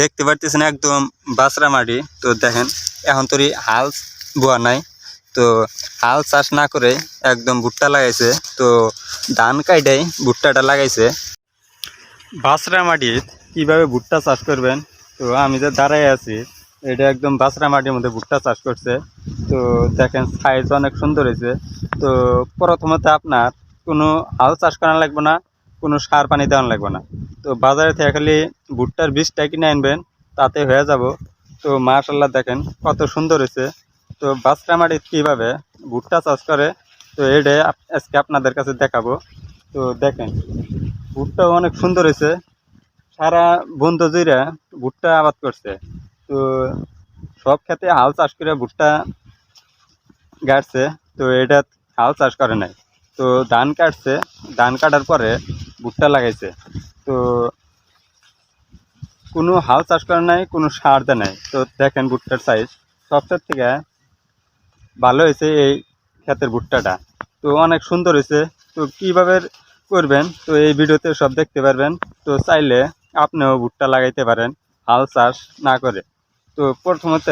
দেখতে পারতেছেন একদম বাসরা মাটি। তো দেখেন, এখন তোরই হাল বোয়া নাই। তো হাল চাষ না করে একদম ভুট্টা লাগাইছে। তো ধান কাইটাই ভুট্টাটা লাগাইছে। বাসরা মাটির কীভাবে ভুট্টা চাষ করবেন? তো আমি যে দাঁড়াই আছি, এটা একদম বাসরা মাটির মধ্যে ভুট্টা চাষ করছে। তো দেখেন সাইজ অনেক সুন্দর হয়েছে। তো প্রথমত আপনার কোনো হাল চাষ করা লাগবে না। কোনো সার পানি দেওয়া লাগবে না। তো বাজারে থেকে খালি ভুট্টার বীজটা কিনে আনবেন, তাতে হয়ে যাব। তো মাশাল্লাহ দেখেন কত সুন্দর হয়েছে। তো বাসরা মাটির কীভাবে ভুট্টা চাষ করে, তো এটা আজকে আপনাদের কাছে দেখাবো। তো দেখেন, ভুট্টাও অনেক সুন্দর হয়েছে। সারা বন্ধু জুড়ে ভুট্টা আবাদ করছে। তো সব ক্ষেত্রে হাল চাষ করে ভুট্টা গাড়ছে। তো এটা হাল চাষ করে নাই। তো ধান কাটছে। ধান কাটার পরে ভুট্টা লাগাইছে। তো কোনো হাল চাষ করে নাই, কোনো সার দেয় নাই। তো দেখেন ভুট্টার সাইজ সবচেয়ে থেকে ভালো হয়েছে এই ক্ষেতের ভুট্টাটা। তো অনেক সুন্দর হয়েছে। তো কীভাবে করবেন? তো এই ভিডিওতে সব দেখতে পারবেন। তো চাইলে আপনিও ভুট্টা লাগাইতে পারেন, হাল চাষ না করে। তো প্রথমত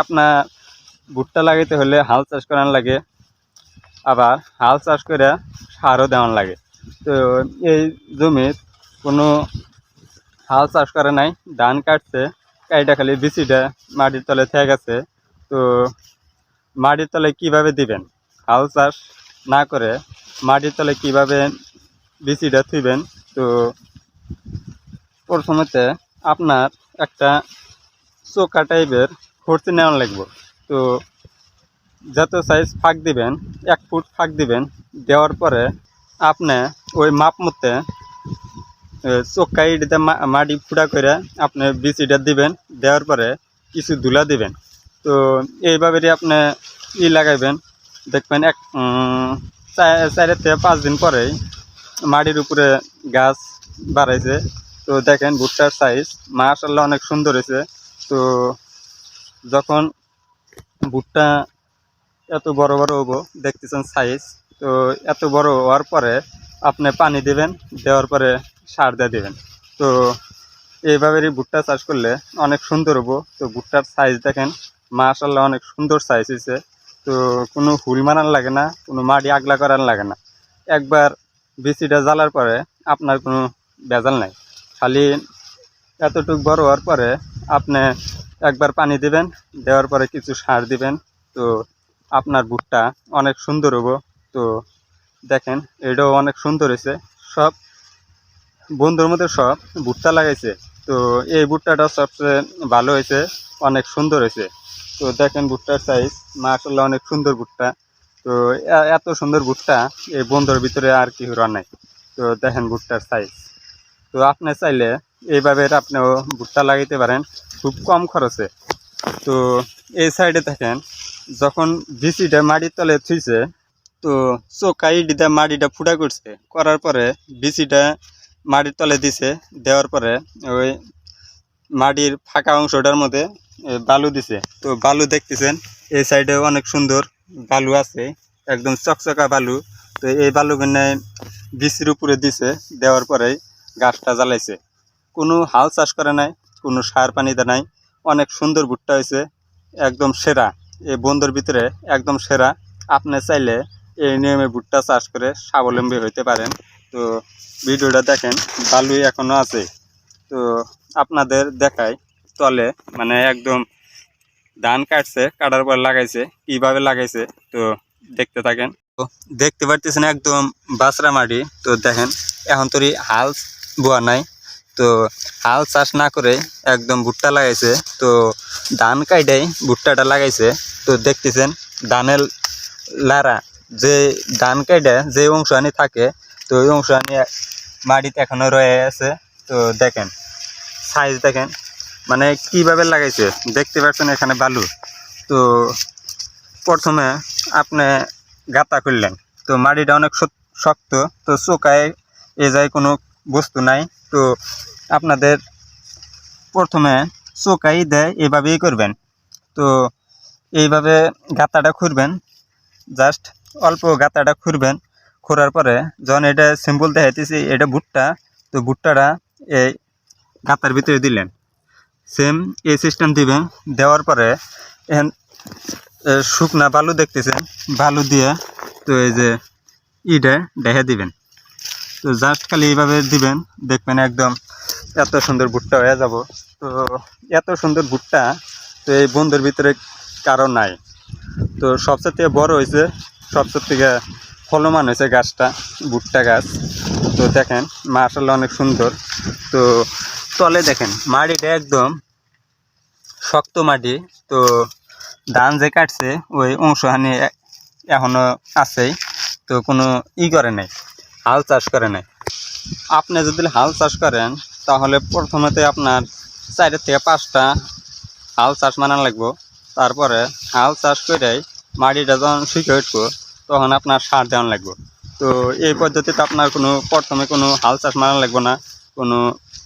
আপনার ভুট্টা লাগাইতে হলে হাল চাষ করার লাগে। আবার হাল চাষ করে সারও দেওয়ান লাগে। তো এই জমির কোনো হাল চাষ করে নাই, ধান কাটছে কাইটা খালি বিচিটা মাটির তলে থেকে গেছে। তো মাটির তলে কীভাবে দিবেন? হাল চাষ না করে মাটির তলে কীভাবে বিচিটা থুইবেন? তো প্রথমতে আপনার একটা চোকা টাইপের খরচি নেওয়া লাগবে। তো যত সাইজ ফাঁক দিবেন, এক ফুট ফাঁক দিবেন, দেওয়ার পরে আপনি ওই মাপ মতে চোখা ইটিতে মাটি ফুটা করে আপনি বিচিটা দিবেন, দেওয়ার পরে কিছু ধুলা দিবেন। তো এইভাবে আপনি ই লাগাইবেন। দেখবেন এক চারের থেকে পাঁচ দিন পরেই মাটির উপরে গাছ বাড়াইছে। তো দেখেন ভুট্টার সাইজ মাশাল্লাহ অনেক সুন্দর হয়েছে তো যখন ভুট্টা এত বড় বড় হব, দেখতেছেন সাইজ তো এত বড় হওয়ার পরে আপনি পানি দেবেন, দেওয়ার পরে সার দিয়ে দেবেন। তো এইভাবেই ভুট্টা চাষ করলে অনেক সুন্দর হব। তো ভুট্টার সাইজ দেখেন মাশাল্লাহ অনেক সুন্দর সাইজ হয়েছে তো কোনো হুল মারান লাগে না, কোনো মাটি আগলা করার লাগে না। একবার বিচিটা জ্বালার পরে আপনার কোনো ভেজাল নাই। খালি এতটুক বড় হওয়ার পরে আপনি একবার পানি দিবেন, দেওয়ার পরে কিছু সার দিবেন। তো আপনার ভুট্টা অনেক সুন্দর হব। তো দেখেন, এটাও অনেক সুন্দর হয়েছে। সব বন্ধুর মধ্যে সব ভুট্টা লাগাইছে। তো এই ভুট্টাটা সবচেয়ে ভালো হয়েছে, অনেক সুন্দর হয়েছে। তো দেখেন ভুট্টার সাইজ মাশাল্লাহ অনেক সুন্দর ভুট্টা। তো এত সুন্দর ভুট্টা এই বন্ধুর ভিতরে আর কি রান নাই। তো দেখেন ভুট্টার সাইজ তো আপনি চাইলে এইভাবে আপনিও ভুট্টা লাগাইতে পারেন, খুব কম খরচে। তো এই সাইডে দেখেন, যখন বিচিটা মাটির তলে থুইছে তো চোখাই দিদা মাটিটা ফুটা করছে। করার পরে বিচিটা মাটির তলে দিছে, দেওয়ার পরে ওই মাটির ফাঁকা অংশটার মধ্যে বালু দিছে। তো বালু দেখতেছেন, এই সাইডে অনেক সুন্দর বালু আছে, একদম চকচকা বালু। তো এই বালু বালুগুলো বিচির উপরে দিছে, দেওয়ার পরেই গাছটা জ্বালাইছে। কোনো হাল চাষ করে নাই, কোনো সার পানি দেয় নাই। অনেক সুন্দর ভুট্টা হয়েছে, একদম সেরা। এই বন্ধুর ভিতরে একদম সেরা। আপনি চাইলে এই নিয়মে ভুট্টা চাষ করে স্বাবলম্বী হইতে পারেন। তো ভিডিওটা দেখেন, বালুই এখনও আছে। তো আপনাদের দেখায় তলে মানে একদম ধান কাটছে, কাটার পর লাগাইছে, কীভাবে লাগাইছে, তো দেখতে থাকেন। তো দেখতে পারতেছেন একদম বাসরা মাটি। তো দেখেন, এখন তোরই হাল বোয়া নাই। তো হাল চাষ না করে একদম ভুট্টা লাগাইছে। তো ধান কাইটাই ভুট্টাটা লাগাইছে। তো দেখতেছেন, ধানের লারা যে ধান কেটে যে অংশ আনি থাকে, তো ওই অংশ আনি মাটিতে এখনও রয়ে আছে। তো দেখেন সাইজ দেখেন মানে কীভাবে লাগাইছে, দেখতে পাচ্ছেন এখানে বালু। তো প্রথমে আপনি গাতা করলেন, তো মাটিটা অনেক শক্ত তো চোকায় এ যায় কোনো বস্তু নাই। তো আপনাদের প্রথমে চোকাই দেয়, এভাবেই করবেন। তো এইভাবে গাতাটা খুঁড়বেন জাস্ট অল্প গাতাটা খুঁড়বেন, খোঁড়ার পরে যখন এটা সিম্পল দেখাইতেছি, এটা ভুট্টা, তো ভুট্টাটা এই গাতার ভিতরে দিলেন। সেম এই সিস্টেম দিবেন, দেওয়ার পরে এখান শুকনা বালু দেখতেছেন, বালু দিয়ে তো এই যে ইটা দেখে দিবেন। তো জাস্ট খালি এইভাবে দিবেন, দেখবেন একদম এত সুন্দর ভুট্টা হয়ে যাব। তো এত সুন্দর ভুট্টা তো এই বন্ধুর ভিতরে কারও নাই। তো সবচেয়ে বড় হয়েছে সবচেয়ে থেকে ফলমান হয়েছে গাছটা, ভুট্টা গাছ। তো দেখেন মার্শাল্লাহ অনেক সুন্দর। তো তলে দেখেন, মাটিটা একদম শক্ত মাটি। তো ধান যে কাটছে, ওই অংশহানি এ- এখনও আছেই। তো কোনো ই করে নাই, হাল চাষ করে নাই। আপনি যদি হাল চাষ করেন, তাহলে প্রথমেতে আপনার চারের থেকে পাঁচটা হাল চাষ মানান লাগবো। তারপরে হাল চাষ করে মাটিটা যখন শুকিয়ে উঠবো তখন আপনার সার দেওয়ান লাগবে। তো এই পদ্ধতিতে আপনার কোনো, প্রথমে কোনো হাল চাষ মারান লাগবে না, কোনো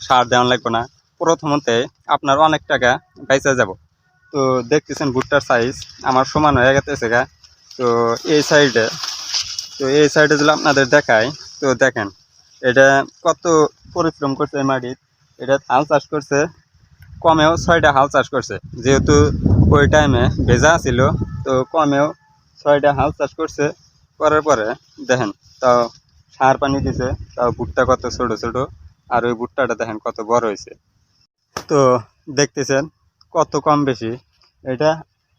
সার দেওয়ান লাগবে না। প্রথমতে আপনার অনেক টাকা বেঁচে যাব। তো দেখতেছেন ভুট্টার সাইজ আমার সমান হয়ে গেছে গা। তো এই সাইডে তো এই সাইডে যদি আপনাদের দেখায় তো দেখেন, এটা কত পরিশ্রম করছে মাটির। এটা হাল চাষ করছে, কমেও ছয়টা হাল চাষ করছে। যেহেতু ওই টাইমে ভেজা ছিল, তো কমেও ছয়টা হাল চাষ করছে, করার পরে দেখেন তাও সার পানি দিছে, তাও ভুট্টা কত ছোট ছোট, আর ওই ভুট্টাটা দেখেন কত বড় হয়েছে। তো দেখতেছেন কত কম বেশি। এটা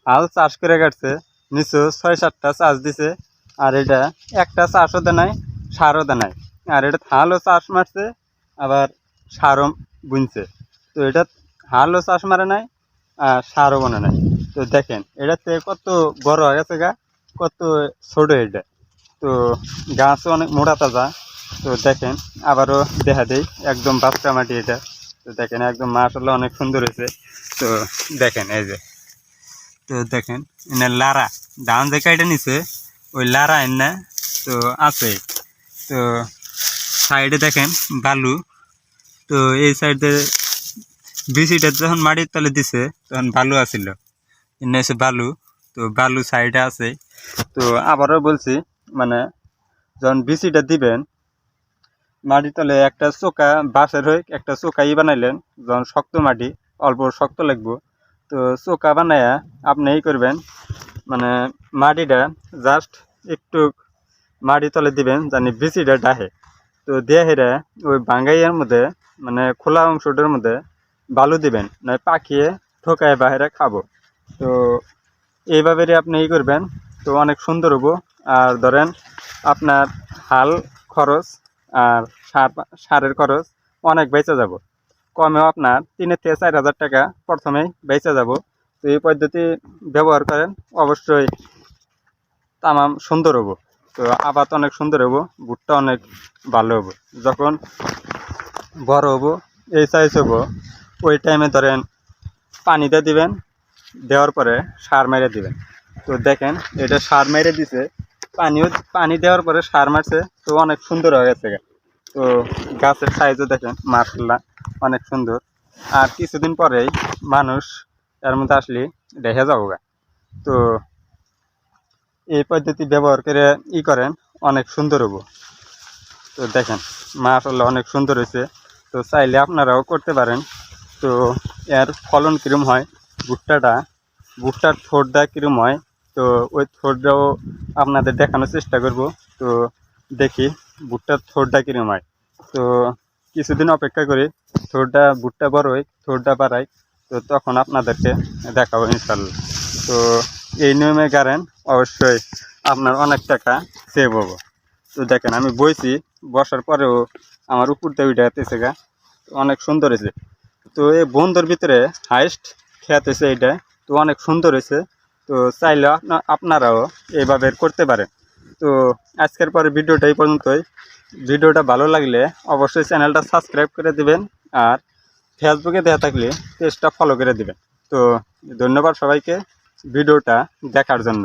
হাল চাষ করে কাটছে নিচু ছয় সাতটা চাষ দিছে, আর এটা একটা চাষও দেয় নাই, সারও দেয় নাই। আর এটা হালও চাষ মারছে, আবার সারও বুনছে। তো এটা হালও চাষ মারে নাই, আর সারও বনে নাই। তো দেখেন এটাতে কত বড় হয়ে গেছে গা কত ছোট এটা। তো গাছও অনেক মোটা তাজা। তো দেখেন, আবারও দেখা দেই, একদম বাচ্চা মাটি এটা। তো দেখেন, একদম মাসাল্লাহ অনেক সুন্দর হয়েছে। তো দেখেন, এই যে। তো দেখেন, এনে লারা। ধান যে কাইটা নিছে, ওই লারা এনে, তো আছে। তো সাইডে দেখেন, বালু। তো এই সাইডে বিচিটা যখন মাটির তলে দিছে, তখন বালু আছিল। এনে এসে বালু। তো বালু সাইডে আছে। তো আবারও বলছি মানে যখন বিচিটা দিবেন, মাটির তলে একটা চোকা, বাঁশের হয়ে একটা চোকা ই বানাইলেন, যখন শক্ত মাটি, অল্প শক্ত লাগবো, তো চোকা বানায়া আপনি এই করবেন মানে মাটিটা জাস্ট একটু মাটির তলে দিবেন, জানি বিচিটা ডাহে। তো দিয়ে হেরে ওই বাঙ্গাইয়ের মধ্যে মানে খোলা অংশটার মধ্যে বালু দিবেন নয় পাকিয়ে ঠোকায় বাহিরে খাব। তো এইভাবে আপনি ই করবেন। তো অনেক সুন্দর হব। আর ধরেন আপনার হাল খরচ আর সার সারের খরচ অনেক বেঁচে যাব। কমেও আপনার তিনের থেকে চার হাজার টাকা প্রথমেই বেঁচে যাব। তো এই পদ্ধতি ব্যবহার করেন, অবশ্যই তামাম সুন্দর হব। তো আবাদ অনেক সুন্দর হব, ভুট্টা অনেক ভালো হব। যখন বড় হব, এই সাইজ হব, ওই টাইমে ধরেন পানিতে দিবেন দেওয়ার পরে সার মেরে দিবেন। তো দেখেন, এটা সার মেরে দিছে। পানিও, পানি দেওয়ার পরে সার মারছে, তো অনেক সুন্দর হয়ে গেছে তো গাছের সাইজও দেখেন মার্শাল্লাহ অনেক সুন্দর। আর কিছুদিন পরেই মানুষ এর মধ্যে আসলে দেখে যাব। তো এই পদ্ধতি ব্যবহার করে ই করেন, অনেক সুন্দর হব। তো দেখেন, মাশাল্লাহ, অনেক সুন্দর হয়েছে। তো চাইলে আপনারাও করতে পারেন। তো এর ফলন কীরম হয় ভুট্টাটা ভুট্টার ঠোঁটটা কীরম হয়, তো ওই ঠোঁটটাও আপনাদের দেখানোর চেষ্টা করব। তো দেখি ভুট্টার ঠোঁটটা কীরম হয়। তো কিছুদিন অপেক্ষা করি ঠোঁটটা ভুট্টা বড় হয় ঠোঁটটা বাড়াই তো তখন আপনাদেরকে দেখাবো ইনশাল্লাহ তো এই নিয়মে গাড়েন, অবশ্যই আপনার অনেক টাকা সেভ হব। তো দেখেন আমি বইছি, বসার পরেও আমার উপর উঠে যেতেছে গা, অনেক সুন্দর হয়েছে। তো এই বন্ধুর ভিতরে হাইস্ট খেয়াত হয়েছে এইটা তো অনেক সুন্দর হয়েছে। তো চাইলে আপনা- আপনারাও এইভাবে করতে পারেন। তো আজকের পরে ভিডিওটা এই পর্যন্তই। ভিডিওটা ভালো লাগলে অবশ্যই চ্যানেলটা সাবস্ক্রাইব করে দিবেন আর ফেসবুকে দেওয়া থাকলে পেজটা ফলো করে দিবেন। তো ধন্যবাদ সবাইকে ভিডিওটা দেখার জন্য।